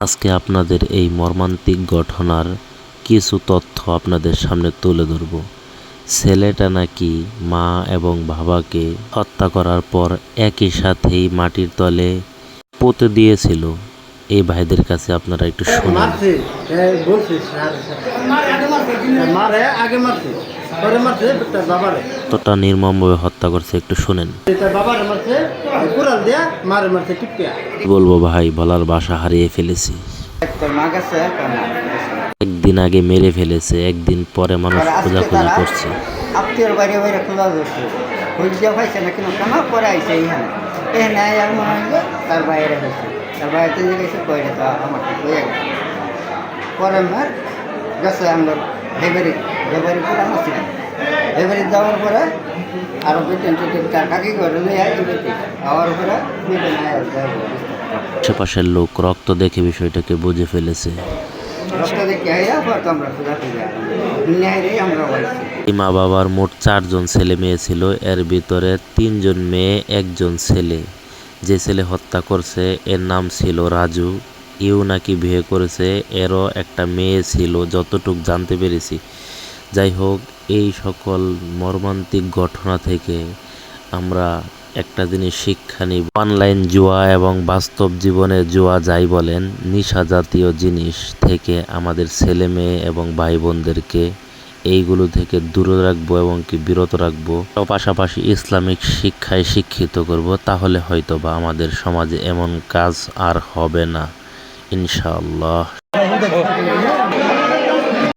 আজকে আপনাদের এই মর্মান্তিক ঘটনার কিছু তথ্য আপনাদের সামনে তুলে ধরব। ছেলেটা নাকি মা এবং বাবাকে হত্যা করার পর একই সাথেই মাটির তলে পুঁতে দিয়েছিল। এই ভাইদের কাছে আপনারা একটু শুনুন। কতটা নির্মমভাবে হত্যা করছে একটু শুনেন। বলব ভাই বলার বাসা হারিয়ে ফেলেছি। একদিন আগে মেরে ফেলেছে একদিন পরে মানুষ খোঁজাখুঁজি করছে। আত্মীয়র বাইরে বাইরে খোলা ধরছে খুঁজতে পাইছে না কিন্তু কেন পরে আইছে এইখানে এখানে আর মনে হয় তার বাইরে হয়েছে। তার বাইরে গেছে কইরে তো আমাকে কইয়া গেছে। পরে মার গেছে আমরা হেবারি। হেবারি পুরো আমার ছিল হেবারি যাওয়ার পরে আরও বেতন টেতন তার কাকি করে লই আই বেতন। আওয়ার পরে বেতন আশেপাশের লোক রক্ত দেখে বিষয়টাকে বুঝে ফেলেছে। মা বাবার মোট চারজন ছেলে মেয়ে ছিল এর ভিতরে তিনজন মেয়ে একজন ছেলে। যে ছেলে হত্যা করছে এর নাম ছিল রাজু। ইউ নাকি বিয়ে করেছে এরও একটা মেয়ে ছিল যতটুক জানতে পেরেছি। যাই হোক, এই সকল মর্মান্তিক ঘটনা থেকে আমরা একটা জিনিস শিক্ষা নিব। অনলাইন জুয়া এবং বাস্তব জীবনে জুয়া যাই বলেন, নিশা জাতীয় জিনিস থেকে আমাদের ছেলে মেয়ে এবং ভাই বোনদেরকে এইগুলো থেকে দূরে রাখব এবং কি বিরত রাখব। পাশাপাশি ইসলামিক শিক্ষায় শিক্ষিত করব, তাহলে হয়তো বা আমাদের সমাজে এমন কাজ আর হবে না, ইনশাআল্লাহ।